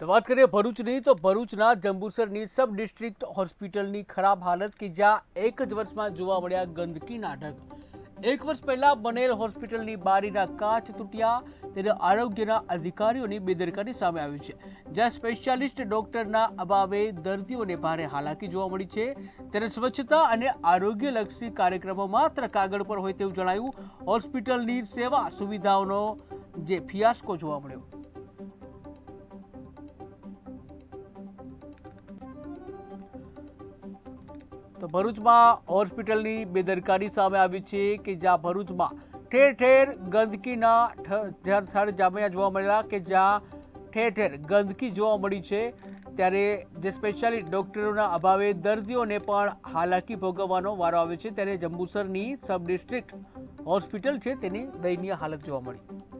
તો વાત કરીએ ભરૂચની, તો ભરૂચના જંબુસરની સબ ડિસ્ટ્રિક્ટ હોસ્પિટલની ખરાબ હાલત કે જ્યાં એક જ વર્ષમાં જોવા મળ્યા ગંદકી નાટક. એક વર્ષ પહેલા બનેલ હોસ્પિટલની બારીના કાચ તૂટ્યા, તેને આરોગ્યના અધિકારીઓની બેદરકારી સામે આવી છે. જ્યાં સ્પેશિયાલિસ્ટ ડોક્ટરના અભાવે દર્દીઓને ભારે હાલાકી જોવા મળી છે. ત્યારે સ્વચ્છતા અને આરોગ્યલક્ષી કાર્યક્રમો માત્ર કાગળ પર હોય તેવું જણાયું. હોસ્પિટલની સેવા સુવિધાઓનો જે ફિયાસ્કો જોવા મળ્યો. તો ભરૂચમાં હોસ્પિટલની બેદરકારી સામે આવી છે કે જ્યાં ભરૂચમાં ઠેર ઠેર ગંદકીના જ્યાં જામ્યા જોવા મળેલા કે જ્યાં ઠેર ઠેર ગંદકી જોવા મળી છે, ત્યારે જે સ્પેશિયાલિસ્ટ ડૉક્ટરોના અભાવે દર્દીઓને પણ હાલાકી ભોગવવાનો વારો આવે છે, ત્યારે જંબુસરની સબ ડિસ્ટ્રિક્ટ હોસ્પિટલ છે તેની દયનીય હાલત જોવા મળી.